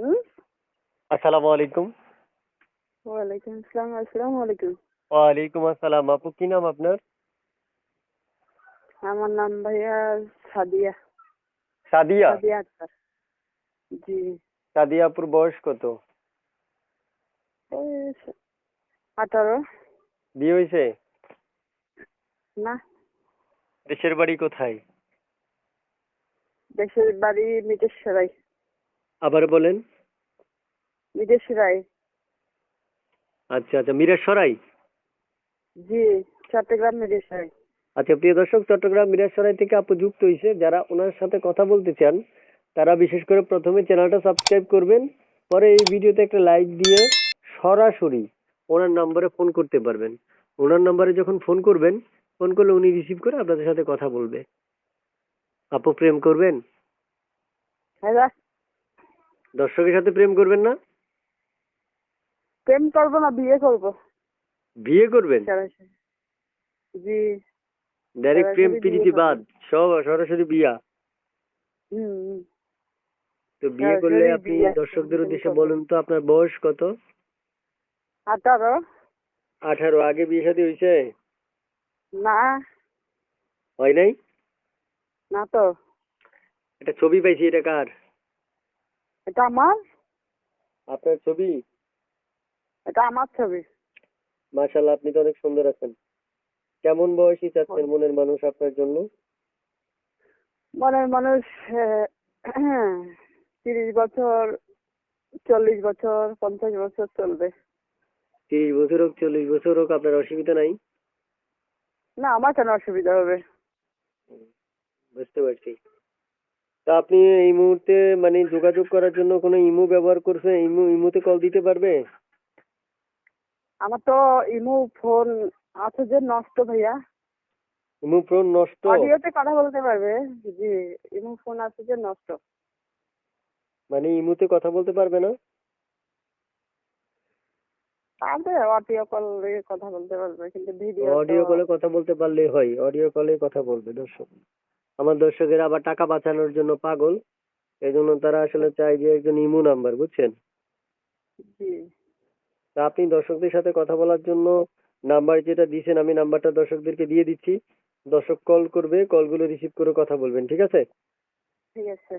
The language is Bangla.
আসসালামু আলাইকুম। ওয়ালাইকুম আসসালাম আসসালামু আলাইকুম। ওয়ালাইকুম আসসালাম আপু কি নাম আপনার? আমার নাম ভাইয়া সাদিয়া। সাদিয়া? সাদিয়া আক্তার। জি। সাদিয়া আপুর বয়স কত? আঠারো। বিয়ে হয়েছে? না। দেশের বাড়ি কোথায়? দেশের বাড়ি মিটেশ্বরাই। আবার বলেন। মিটেশ্বরাই আচ্ছা আচ্ছা মিরাসরাই জি চট্টগ্রাম মিটেশ্বরাই আচ্ছা প্রিয় দর্শক চট্টগ্রাম মিরাসরাই থেকে আপু যুক্ত হয়েছে। যারা ওনার সাথে কথা বলতে চান তারা বিশেষ করে প্রথমে চ্যানেলটা সাবস্ক্রাইব করবেন পরে এই ভিডিওতে একটা লাইক দিয়ে সরাসরি ওনার নম্বরে ফোন করতে পারবেন। ওনার নম্বরে যখন ফোন করবেন ফোন করলে উনি রিসিভ করে আপনাদের সাথে কথা বলবে। আপু প্রেম করবেন? হ্যাঁ দর্শকের সাথে প্রেম করবেন না? প্রেম করব না বিয়ে করব? বিয়ে করবেন? সরাসরি। জি। ডাইরেক্ট প্রেম প্রীতি বাদ সব সরাসরি বিয়া। তো বিয়ে করলে আপনি দর্শকদের উদ্দেশ্যে বলুন তো আপনার বয়স কত? আঠারো। আঠারো আগে বিয়ে শাদী হয়েছে? না। হয় নাই? না তো। একটা ছবি পাইছি এটা কার? এটা আমার? আপনার ছবি? এটা আমার ছবি। মাশাল্লাহ আপনি তো অনেক সুন্দর আছেন। কেমন বয়সী চাচ্ছেন মনের মানুষ আপনার জন্য? মনের মানুষ তিরিশ বছর চল্লিশ বছর পঞ্চাশ বছর চলবে। তিরিশ বছর হোক চল্লিশ বছর হোক আপনার অসুবিধা নাই? না আমার কেন অসুবিধা হবে। বুঝতে পারছি। তা আপনি এই মুহূর্তে মানে যোগাযোগ করার জন্য কোনো ইমো ব্যবহার করছেন ইমো ইমোতে কল দিতে পারবে? আমার তো ইমো ফোন আছে যে নষ্ট ভাইয়া। ইমো ফোন নষ্ট? অডিওতে কথা বলতে পারবে জি ইমো ফোন আছে যে নষ্ট। মানে ইমোতে কথা বলতে পারবে না? তাহলে অডিও কল কথা বলতে পারবে কিন্তু ভিডিও অডিও কলে কথা বলতে পারলেই হয় অডিও কলে কথা বলবে দর্শক। আমার দর্শকেরা আবার টাকা বাঁচানোর জন্য পাগল এই জন্য তারা আসলে চায় যে একজন ইমো নাম্বার বুঝছেন? জি। তা আপনি দর্শকদের সাথে কথা বলার জন্য নাম্বার যেটা দিয়েছেন, আমি নাম্বারটা দর্শকদেরকে দিয়ে দিচ্ছি। দর্শক কল করবে কলগুলো রিসিভ করে কথা বলবেন, ঠিক আছে? ঠিক আছে।